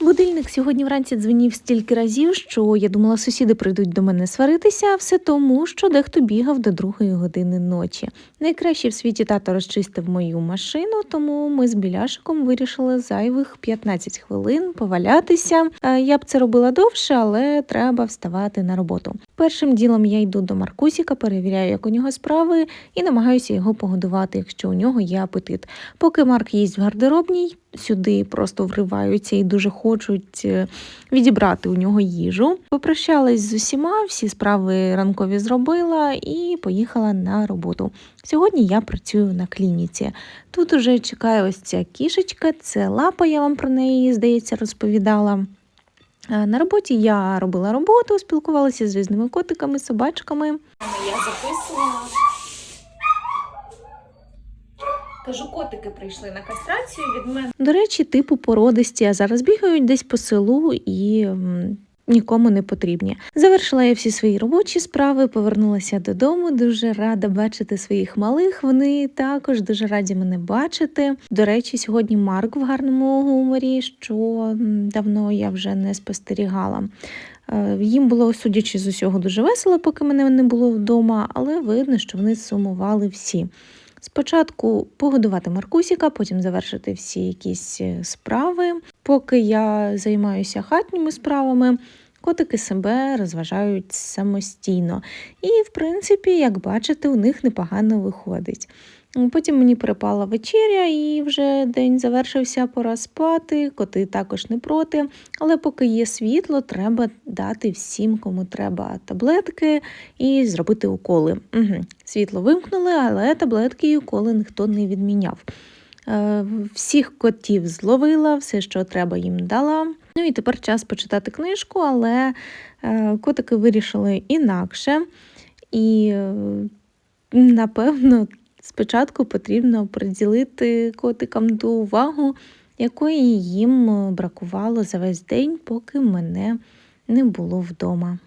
Будильник сьогодні вранці дзвенів стільки разів, що я думала, сусіди прийдуть до мене сваритися, все тому, що дехто бігав до другої години ночі. Найкраще в світі тато розчистив мою машину, тому ми з біляшиком вирішили зайвих 15 хвилин повалятися. Е, Я б це робила довше, але треба вставати на роботу. Першим ділом я йду до Маркусіка, перевіряю, як у нього справи, і намагаюся його погодувати, якщо у нього є апетит. Поки Марк їсть в гардеробній, сюди просто вриваються і дуже хочуть е, відібрати у нього їжу. Попрощалась з усіма, всі справи ранкові зробила і поїхала на роботу. Сьогодні я працюю на клініці. Тут уже чекає ось ця кішечка, це лапа, я вам про неї, здається, розповідала. На роботі я робила роботу, спілкувалася з різними котиками, собачками. Я записувала. Кажу, котики прийшли на кастрацію від мене. До речі, типу породисті, а зараз бігають десь по селу і нікому не потрібні. Завершила я всі свої робочі справи, повернулася додому. Дуже рада бачити своїх малих. Вони також дуже раді мене бачити. До речі, сьогодні Марк в гарному гуморі, що давно я вже не спостерігала. Е, Їм було, судячи з усього, дуже весело, поки мене не було вдома, але видно, що вони сумували всі. Спочатку погодувати Маркусіка, потім завершити всі якісь е, справи. Поки я займаюся хатніми справами, котики себе розважають самостійно. І, в принципі, як бачите, у них непогано виходить. Потім мені припала вечеря, і вже день завершився, пора спати. Коти також не проти. Але поки є світло, треба дати всім, кому треба таблетки і зробити уколи. Угу. Світло вимкнули, але таблетки і уколи ніхто не відміняв. Е, Всіх котів зловила, все, що треба, їм дала. Ну і тепер час почитати книжку, але е, котики вирішили інакше. І, е, напевно, спочатку потрібно приділити котикам ту увагу, якої їм бракувало за весь день, поки мене не було вдома.